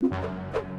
you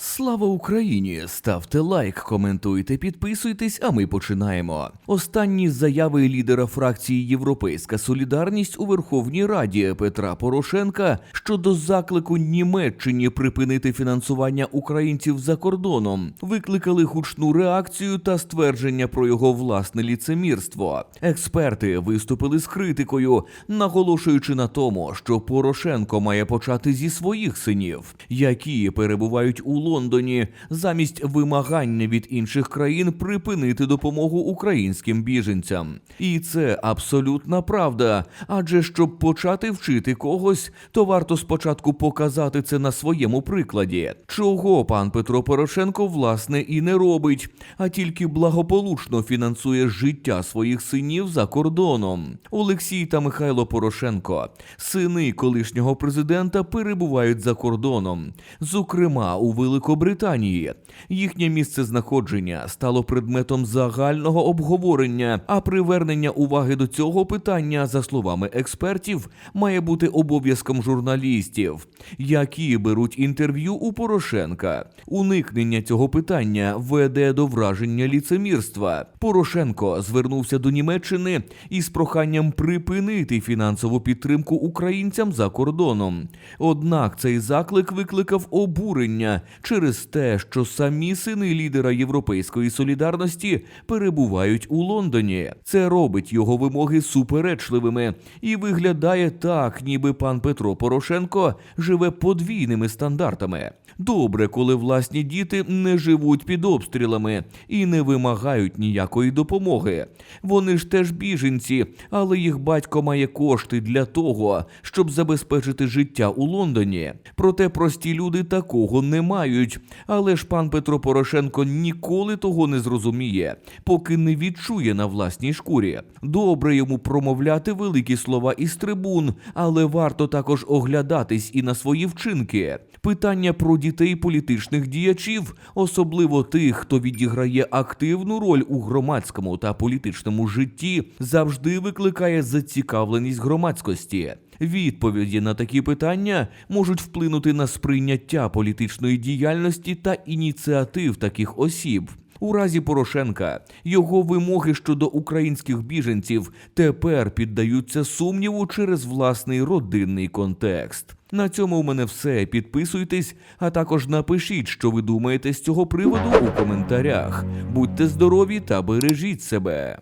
Слава Україні! Ставте лайк, коментуйте, підписуйтесь, а ми починаємо. Останні заяви лідера фракції Європейська Солідарність у Верховній Раді Петра Порошенка щодо заклику Німеччині припинити фінансування українців за кордоном викликали гучну реакцію та ствердження про його власне ліцемірство. Експерти виступили з критикою, наголошуючи на тому, що Порошенко має почати зі своїх синів, які перебувають у Лондоні, замість вимагання від інших країн припинити допомогу українським біженцям. І це абсолютна правда. Адже щоб почати вчити когось, то варто спочатку показати це на своєму прикладі, чого пан Петро Порошенко власне і не робить, а тільки благополучно фінансує життя своїх синів за кордоном. Олексій та Михайло Порошенко, сини колишнього президента, перебувають за кордоном, зокрема у Великобританії. Їхнє місце знаходження стало предметом загального обговорення, а привернення уваги до цього питання, за словами експертів, має бути обов'язком журналістів, які беруть інтерв'ю у Порошенка. Уникнення цього питання веде до враження ліцемірства. Порошенко звернувся до Німеччини із проханням припинити фінансову підтримку українцям за кордоном. Однак цей заклик викликав обурення через те, що самі сини лідера Європейської солідарності перебувають у Лондоні. Це робить його вимоги суперечливими і виглядає так, ніби пан Петро Порошенко живе подвійними стандартами. Добре, коли власні діти не живуть під обстрілами і не вимагають ніякої допомоги. Вони ж теж біженці, але їх батько має кошти для того, щоб забезпечити життя у Лондоні. Проте прості люди такого не мають. Але ж пан Петро Порошенко ніколи того не зрозуміє, поки не відчує на власній шкурі. Добре йому промовляти великі слова із трибун, але варто також оглядатись і на свої вчинки. Питання про дітей політичних діячів, особливо тих, хто відіграє активну роль у громадському та політичному житті, завжди викликає зацікавленість громадськості. Відповіді на такі питання можуть вплинути на сприйняття політичної діяльності та ініціатив таких осіб. У разі Порошенка його вимоги щодо українських біженців тепер піддаються сумніву через власний родинний контекст. На цьому у мене все. Підписуйтесь, а також напишіть, що ви думаєте з цього приводу у коментарях. Будьте здорові та бережіть себе.